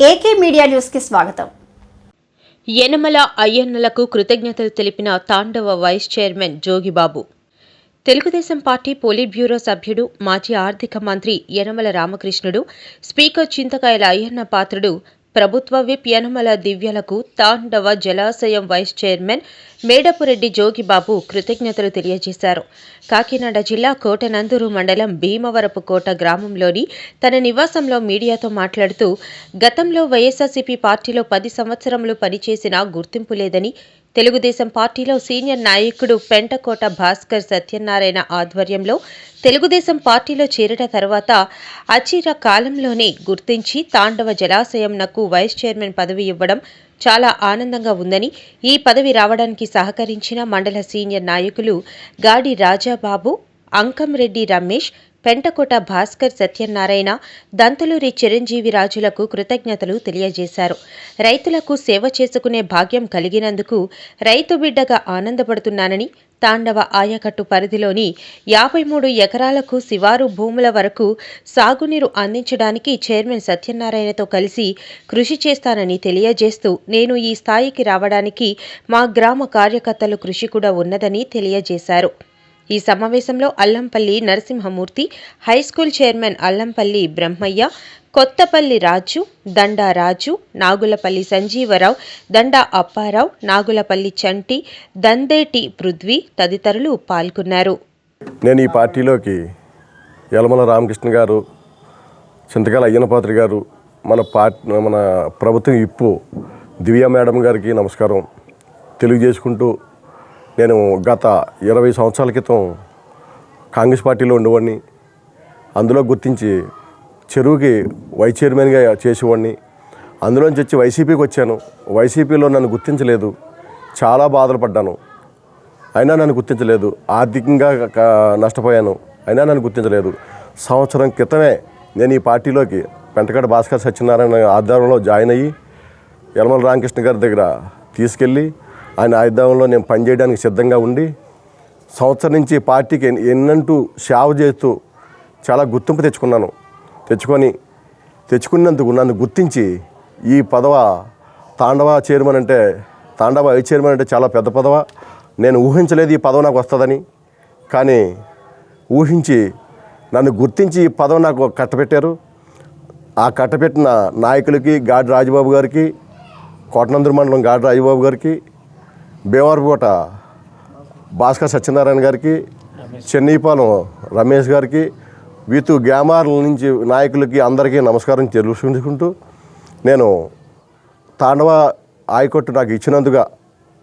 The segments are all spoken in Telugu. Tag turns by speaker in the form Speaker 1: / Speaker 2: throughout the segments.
Speaker 1: AK media న్యూస్కి స్వాగతం.
Speaker 2: యనమల అయ్యన్నలకు కృతజ్ఞతలు తెలిపిన Tandava vice chairman Jogibabu. Telugu Desam party politburo సభ్యుడు మాజీ ఆర్థిక మంత్రి యనమల రామకృష్ణుడు స్పీకర్ చింతకాయల అయ్యన్న పాత్రుడు ప్రభుత్వ విప్ యనమల దివ్యలకు తాండవ జలాశయం వైస్ చైర్మన్ మేడపురెడ్డి జోగిబాబు కృతజ్ఞతలు తెలియజేశారు. కాకినాడ జిల్లా కోటనందూరు మండలం భీమవరపు కోట గ్రామంలోని తన నివాసంలో మీడియాతో మాట్లాడుతూ గతంలో వైఎస్ఆర్సీపీ పార్టీలో పది సంవత్సరములు పనిచేసినా గుర్తింపు లేదని తెలుగుదేశం పార్టీలో సీనియర్ నాయకుడు పెంటకోట భాస్కర్ సత్యనారాయణ ఆధ్వర్యంలో తెలుగుదేశం పార్టీలో చేరిన తర్వాత అచిర కాలంలోనే గుర్తించి తాండవ జలాశయంనకు వైస్ చైర్మన్ పదవి ఇవ్వడం చాలా ఆనందంగా ఉందని ఈ పదవి రావడానికి సహకరించిన మండల సీనియర్ నాయకులు గాడి రాజాబాబు అంకంరెడ్డి రమేష్ పెంటకోట భాస్కర్ సత్యనారాయణ దంతలూరి చిరంజీవి రాజులకు కృతజ్ఞతలు తెలియజేశారు. రైతులకు సేవ చేసుకునే భాగ్యం కలిగినందుకు రైతు బిడ్డగా ఆనందపడుతున్నానని తాండవ ఆయకట్టు పరిధిలోని యాభై మూడు ఎకరాలకు శివారు భూముల వరకు సాగునీరు అందించడానికి చైర్మన్ సత్యనారాయణతో కలిసి కృషి చేస్తానని తెలియజేస్తూ నేను ఈ స్థాయికి రావడానికి మా గ్రామ కార్యకర్తలు కృషి కూడా ఉన్నదని తెలియజేశారు. ఈ సమావేశంలో Allampalli Narasimhamurthy high school chairman Allampalli Brahmaiah Kothapalli Raju Danda Raju Nagulapalli Sanjeevarao Danda Apparao Nagulapalli Chanti Dandeti Prithvi తదితరులు పాల్గొన్నారు.
Speaker 3: నేను ఈ పార్టీలోకి యలమల రామకృష్ణ గారు చింతకాల అయ్యనపాత్రి గారు మన పార్టీ మన ప్రభుత్వం ఇప్పు దివ్య మేడం గారికి నమస్కారం. తెలియజేసుకుంటూ నేను గత ఇరవై సంవత్సరాల క్రితం కాంగ్రెస్ పార్టీలో ఉండేవాడిని. అందులో గుర్తించి చెరువుకి వైస్ చైర్మన్గా చేసేవాడిని. అందులోంచి వచ్చి వైసీపీకి వచ్చాను. వైసీపీలో నన్ను గుర్తించలేదు. చాలా బాధలు పడ్డాను. అయినా నన్ను గుర్తించలేదు. ఆర్థికంగా నష్టపోయాను. అయినా నన్ను గుర్తించలేదు. సంవత్సరం క్రితమే నేను ఈ పార్టీలోకి పెంటగడ భాస్కర్ సత్యనారాయణ ఆధ్వర్యంలో జాయిన్ అయ్యి యలమల రామకృష్ణ గారి దగ్గర తీసుకెళ్ళి ఆయన ఆయుధంలో నేను పనిచేయడానికి సిద్ధంగా ఉండి సంవత్సరం నుంచి పార్టీకి ఎన్నంటూ సేవ చేస్తూ చాలా గుర్తింపు తెచ్చుకున్నాను. తెచ్చుకొని తెచ్చుకున్నందుకు నన్ను గుర్తించి ఈ పదవ తాండవ చైర్మన్ అంటే తాండవ ఐ చైర్మన్ అంటే చాలా పెద్ద పదవ. నేను ఊహించలేదు ఈ పదవి నాకు వస్తుందని. కానీ ఊహించి నన్ను గుర్తించి ఈ పదవి నాకు కట్టబెట్టారు. ఆ కట్టబెట్టిన నాయకులకి గాడి రాజబాబు గారికి కోటనందూరు మండలం గాడి రాజబాబు గారికి భీమవరపుకోట భాస్కర్ సత్యనారాయణ గారికి చెన్నైపాలెం రమేష్ గారికి వీతు గ్యామార్ల నుంచి నాయకులకి అందరికీ నమస్కారం తెలుసుకుంటూ నేను తాండవ ఆయకొట్టు నాకు ఇచ్చినందుగా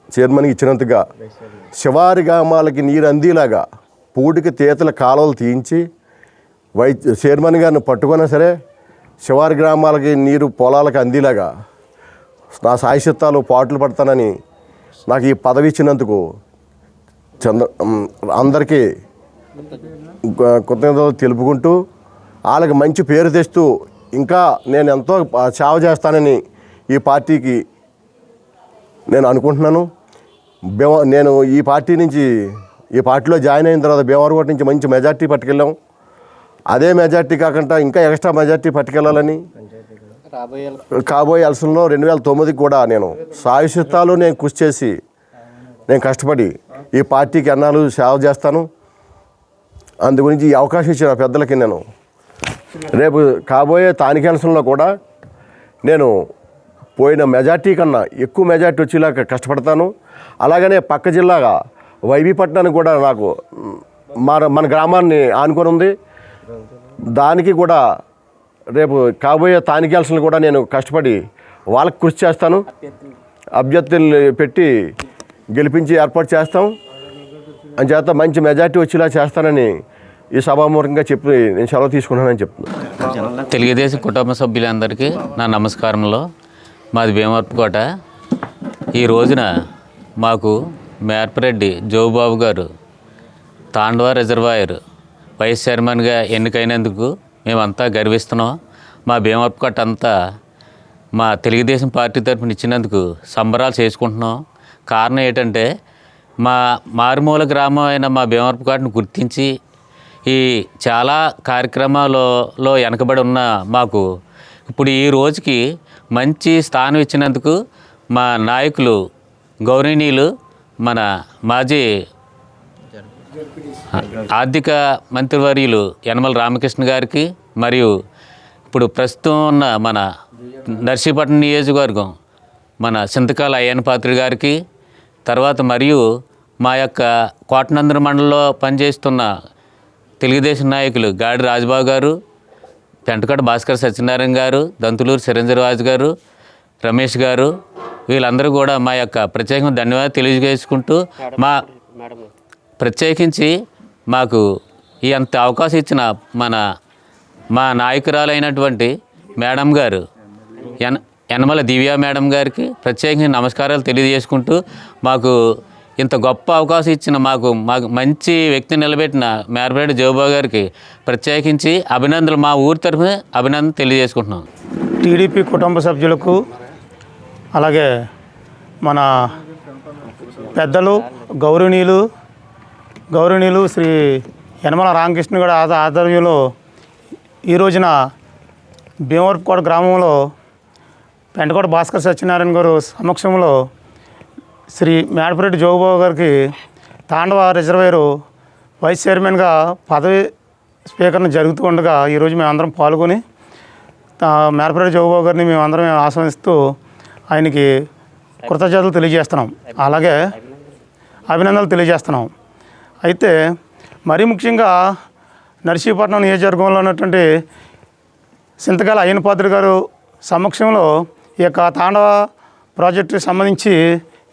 Speaker 3: చైర్మన్కి ఇచ్చినందుగా శివారి గ్రామాలకి నీరు అందేలాగా పూటికి తీతల కాలువలు తీయించి వై చైర్మన్ గారిని పట్టుకున్నా సరే శివారి గ్రామాలకి నీరు పొలాలకు అందేలాగా నా సాయశిత్తాలు పాటలు పడతానని నాకు ఈ పదవి ఇచ్చినందుకు చంద్ర అందరికీ క- కృతజ్ఞతలు తెలుపుకుంటూ వాళ్ళకి మంచి పేరు తెస్తూ ఇంకా నేను ఎంతో సేవ చేస్తానని ఈ పార్టీకి నేను అనుకుంటున్నాను. భీమ నేను ఈ పార్టీ నుంచి ఈ పార్టీలో జాయిన్ అయిన తర్వాత భీమవరకోట నుంచి మంచి మెజార్టీ పట్టుకెళ్ళాం. అదే మెజార్టీ కాకుండా ఇంకా ఎక్స్ట్రా మెజార్టీ పట్టుకెళ్ళాలని కాబోయే అలసంలో రెండు వేల తొమ్మిదికి కూడా నేను సాయుషితాలు నేను కృషి చేసి నేను కష్టపడి ఈ పార్టీకి అన్నాలు సేవ చేస్తాను. అందు గురించి ఈ అవకాశం ఇచ్చిన పెద్దలకి నేను రేపు కాబోయే స్థానిక అలసంలో కూడా నేను పోయిన మెజార్టీ కన్నా ఎక్కువ మెజార్టీ వచ్చేలాగా కష్టపడతాను. అలాగనే పక్క జిల్లాగా వైబీపట్నానికి కూడా నాకు మన మన గ్రామాన్ని ఆనుకొని ఉంది. దానికి కూడా రేపు కాబోయే తానికేల్సిన కూడా నేను కష్టపడి వాళ్ళకి కృషి చేస్తాను. అభ్యర్థులు పెట్టి గెలిపించి ఏర్పాటు చేస్తాం. అంచేత మంచి మెజార్టీ వచ్చేలా చేస్తానని ఈ సభాముఖంగా చెప్పి నేను సెలవు తీసుకున్నానని చెప్తున్నాను.
Speaker 4: తెలుగుదేశం కుటుంబ సభ్యులందరికీ నా నమస్కారంలో మాది భీమర్పుకోట ఈ రోజున మాకు మేర్పరెడ్డి జోబాబు గారు తాండవ రిజర్వాయర్ వైస్ చైర్మన్గా ఎన్నికైనందుకు మేమంతా గర్విస్తున్నాం. మా భీమవరపుకోట అంతా మా తెలుగుదేశం పార్టీ తరఫున ఇచ్చినందుకు సంబరాలు చేసుకుంటున్నాం. కారణం ఏంటంటే మా మారుమూల గ్రామం అయిన మా భీమవరపుకోటను గుర్తించి ఈ చాలా కార్యక్రమాలలో వెనకబడి ఉన్న మాకు ఇప్పుడు ఈ రోజుకి మంచి స్థానం ఇచ్చినందుకు మా నాయకులు గౌరవనీయులు మన మాజీ ఆర్థిక మంత్రివర్యులు యనమల రామకృష్ణ గారికి మరియు ఇప్పుడు ప్రస్తుతం ఉన్న మన నర్సీపట్నం నియోజకవర్గం మన చింతకాల అయ్యన్ పాత్రి గారికి తర్వాత మరియు మా యొక్క కోటనందర మండలంలో పనిచేస్తున్న తెలుగుదేశం నాయకులు గాడి రాజబాబు గారు పెంటకోట భాస్కర్ సత్యనారాయణ గారు దంతులూరు చిరంజీరాజు గారు రమేష్ గారు వీళ్ళందరూ కూడా మా యొక్క ప్రత్యేకంగా ధన్యవాదాలు తెలియజేసుకుంటూ మా ప్రత్యేకించి మాకు ఈ అంత అవకాశం ఇచ్చిన మన మా నాయకురాలైనటువంటి మేడం గారు ఎన్ యనమల దివ్య మేడం గారికి ప్రత్యేకంగా నమస్కారాలు తెలియజేసుకుంటూ మాకు ఇంత గొప్ప అవకాశం ఇచ్చిన మాకు మాకు మంచి వ్యక్తి నిలబెట్టిన మేరపేట జోబా గారికి ప్రత్యేకించి అభినందనలు మా ఊరి తరఫున అభినందన తెలియజేసుకుంటున్నాం.
Speaker 5: టీడీపీ కుటుంబ సభ్యులకు అలాగే మన పెద్దలు గౌరవనీయులు గౌరవనీయులు శ్రీ యనమల రామకృష్ణ గారి ఆద ఆధ్వర్యంలో ఈ రోజున భీమవరపుకోట గ్రామంలో పెంటకోట భాస్కర్ సత్యనారాయణ గారు సమక్షంలో శ్రీ మేడపరెడ్డి జోగబాబు గారికి తాండవ రిజర్వేరు వైస్ చైర్మన్గా పదవి స్వీకరణ జరుగుతూ ఉండగా ఈరోజు మేమందరం పాల్గొని ఆ, జోగబాబు గారిని మేమందరం ఆస్వాదిస్తూ ఆయనకి కృతజ్ఞతలు తెలియజేస్తున్నాం. అలాగే అభినందనలు తెలియజేస్తున్నాం. అయితే మరీ ముఖ్యంగా నర్సీపట్నం నియోజకవర్గంలో ఉన్నటువంటి సింతకాల అయ్యనపాత్రి గారు సమక్షంలో ఈ యొక్క తాండవ ప్రాజెక్టుకి సంబంధించి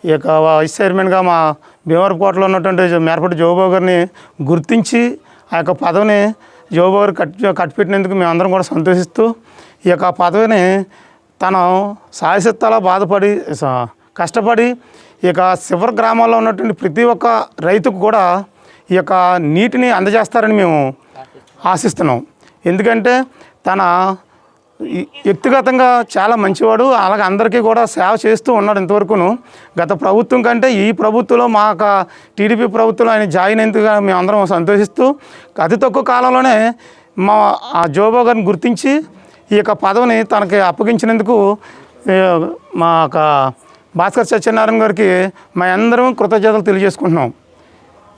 Speaker 5: ఈ యొక్క వైస్ చైర్మన్గా మా భీమవరపుకోటలో ఉన్నటువంటి మేరపట్టి జోబాబు గారిని గుర్తించి ఆ యొక్క పదవిని జోబాబు గారు కట్ కట్టిపెట్టినందుకు మేమందరం కూడా సంతోషిస్తూ ఈ యొక్క పదవిని తను సాయశక్తాల బాధపడి కష్టపడి ఈ యొక్క గ్రామాల్లో ఉన్నటువంటి ప్రతి ఒక్క రైతుకు కూడా ఈ యొక్క నీటిని అందజేస్తారని మేము ఆశిస్తున్నాం. ఎందుకంటే తన వ్యక్తిగతంగా చాలా మంచివాడు. అలాగే అందరికీ కూడా సేవ చేస్తూ ఉన్నాడు ఇంతవరకును. గత ప్రభుత్వం కంటే ఈ ప్రభుత్వంలో మా యొక్క టీడీపీ ప్రభుత్వంలో ఆయన జాయిన్ అయినందుకు మేము అందరం సంతోషిస్తూ అతి తక్కువ కాలంలోనే మా ఆ జోబో గారిని గుర్తించి ఈ యొక్క పదవిని తనకి అప్పగించినందుకు మా యొక్క భాస్కర్ సత్యనారాయణ గారికి మా అందరం కృతజ్ఞతలు తెలియజేసుకుంటున్నాం.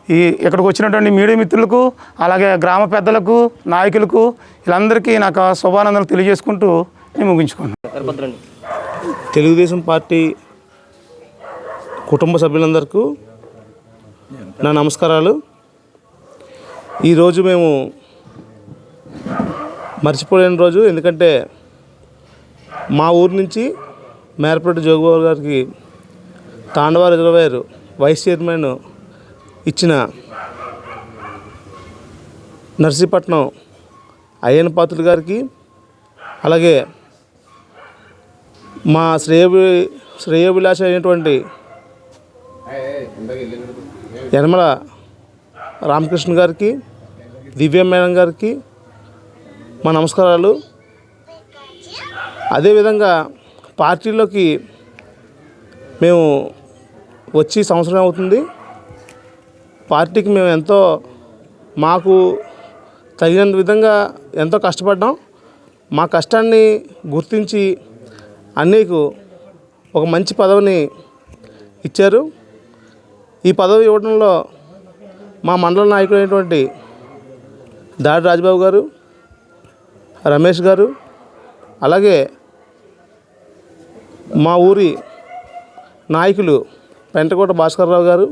Speaker 5: ఈ ఇక్కడికి వచ్చినటువంటి మీడియా మిత్రులకు అలాగే గ్రామ పెద్దలకు నాయకులకు వీళ్ళందరికీ నాకు శుభానందనలు తెలియజేసుకుంటూ నేను ముగించుకున్నాను.
Speaker 6: తెలుగుదేశం పార్టీ కుటుంబ సభ్యులందరికీ నా నమస్కారాలు. ఈరోజు మేము మర్చిపోలేని రోజు ఎందుకంటే మా ఊరు నుంచి మేరపేట జోగుబాబు గారికి తాండవ రిజర్వాయర్ వైస్ చైర్మన్ ఇచ్చిన నర్సీపట్నం అయ్యన్న పాత్రుడు గారికి అలాగే మా శ్రేయభి శ్రేయోభిలాష అయినటువంటి యనమల రామకృష్ణ గారికి దివ్య మేడం గారికి మా నమస్కారాలు. అదేవిధంగా పార్టీలోకి మేము వచ్చి సంవత్సరం అవుతుంది. పార్టీకి మేము ఎంతో మాకు తగినంత విధంగా ఎంతో కష్టపడ్డాం. మా కష్టాన్ని గుర్తించి అన్నయ్యకు ఒక మంచి పదవిని ఇచ్చారు. ఈ పదవి ఇవ్వడంలో మా మండల నాయకుడైనటువంటి దాడి రాజబాబు గారు రమేష్ గారు అలాగే మా ఊరి నాయకులు పెంటకోట భాస్కర్రావు గారు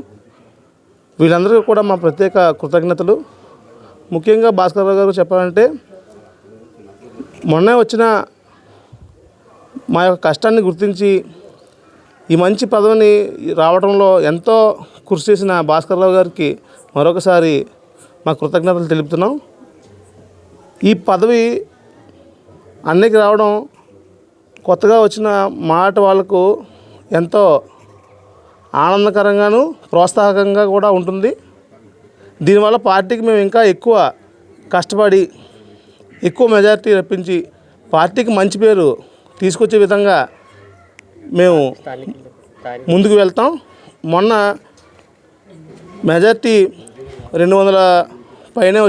Speaker 6: వీళ్ళందరికీ కూడా మా ప్రత్యేక కృతజ్ఞతలు. ముఖ్యంగా భాస్కర్రావు గారు చెప్పాలంటే మొన్న వచ్చిన మా యొక్క కష్టాన్ని గుర్తించి ఈ మంచి పదవిని రావడంలో ఎంతో కృషి చేసిన భాస్కర్రావు గారికి మరొకసారి మా కృతజ్ఞతలు తెలుపుతున్నాం. ఈ పదవి అన్నికి రావడం కొత్తగా వచ్చిన మాట వాళ్ళకు ఎంతో ఆనందకరంగాను ప్రోత్సాహకంగా కూడా ఉంటుంది. దీనివల్ల పార్టీకి మేము ఇంకా ఎక్కువ కష్టపడి ఎక్కువ మెజారిటీ రప్పించి పార్టీకి మంచి పేరు తీసుకొచ్చే విధంగా మేము ముందుకు వెళ్తాం. మొన్న మెజార్టీ రెండు వందల పైనే